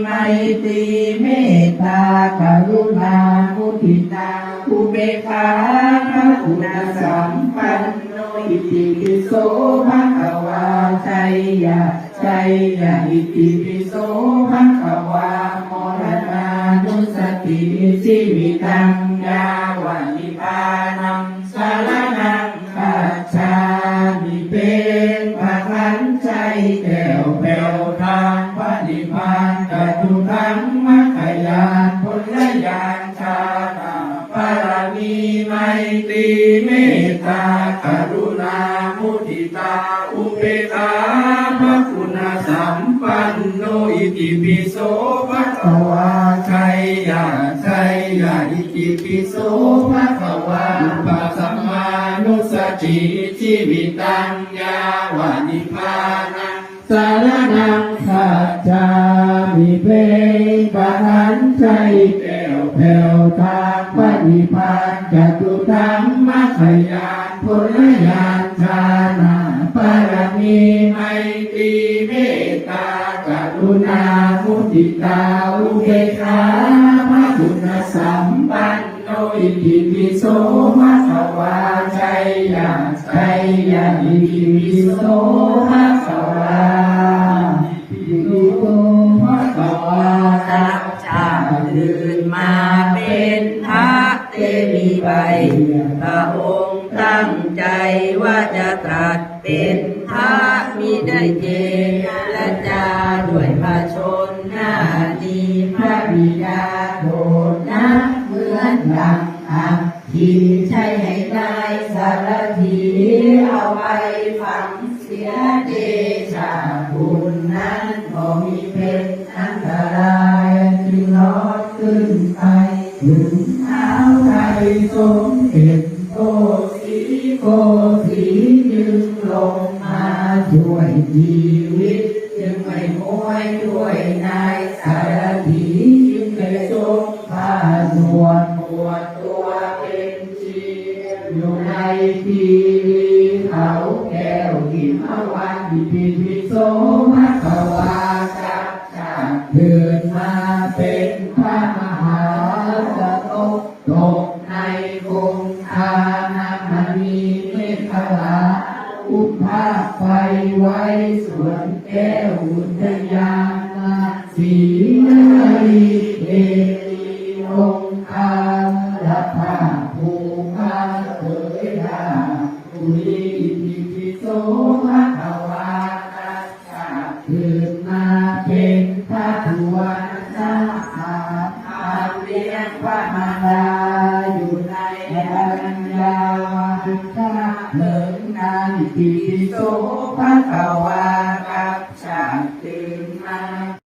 ไมตรีเมตตากรุณามุทิตาอุเบกขาพระคุณสัมปันโนอิติปิโสภะคะวาชัยยะชัยยะอิติปิโสภะคะวามรณานุสติชีวิตังยาวะนิพานังสารนังคัจฉามิเป็นพระคันใจแก้ งมัคคยานผลยานชาตาปารมีไมตรีเมตตากรุณามุทิตา อุเบกขาพระคุณสัมปันโนอิติปิโสภะคะวาชัยยะชัยยะอิติปิโสภะคะวาอุปสัมมานุสติชีวิตังยาวะนิพพานังสารนังขาจา มิเพลงปะหันใจแก้วแผ่วทางปฏิพานจตุธรรมมัคคยานผลยานชานาปารมีไมตรีเมตตากรุณามุติตาอุเบกขาพระคุณสัมปันโนอิติปิโสภะคะวาชัยยะชัยยะอิติปิโส เตมีใบพระองค์ตั้งใจว่าจะตรัสเป็นพระมีได้เจรจาด้วยพระชนหน้าดีพระบิดาโดดนักเหมือนดังอักขีใช่ให้ได้สารทีเอาไปฝังเสียเดชาบุญนั้นก็มีเป็นอันตรายจึงลอดขึ้นไปถึง เท้าไทยสมเด็จโตสีโกสีจึงลงมาช่วยชีวิตจึงไม่มวยด้วยนายสารถีจึงได้ทรงผ้าส่วนปวดตัวเป็นชีอยู่ในทีวีเขาแก้วหิมวันดิปิปิโสมะขวาจักจักเดินมาเป็นพระ มีเมฆลา อุปาไฟไว้ส่วนแก้วอุทยานาสีนารีเอรีองคาละภาภูมาเถิดาปุริปิปิโสภะคะวาตัสสะเกิดมาเป็นพระทวนนาสาทาเลียงพระ เลิงนานปิโสภะคะวากับชาติมา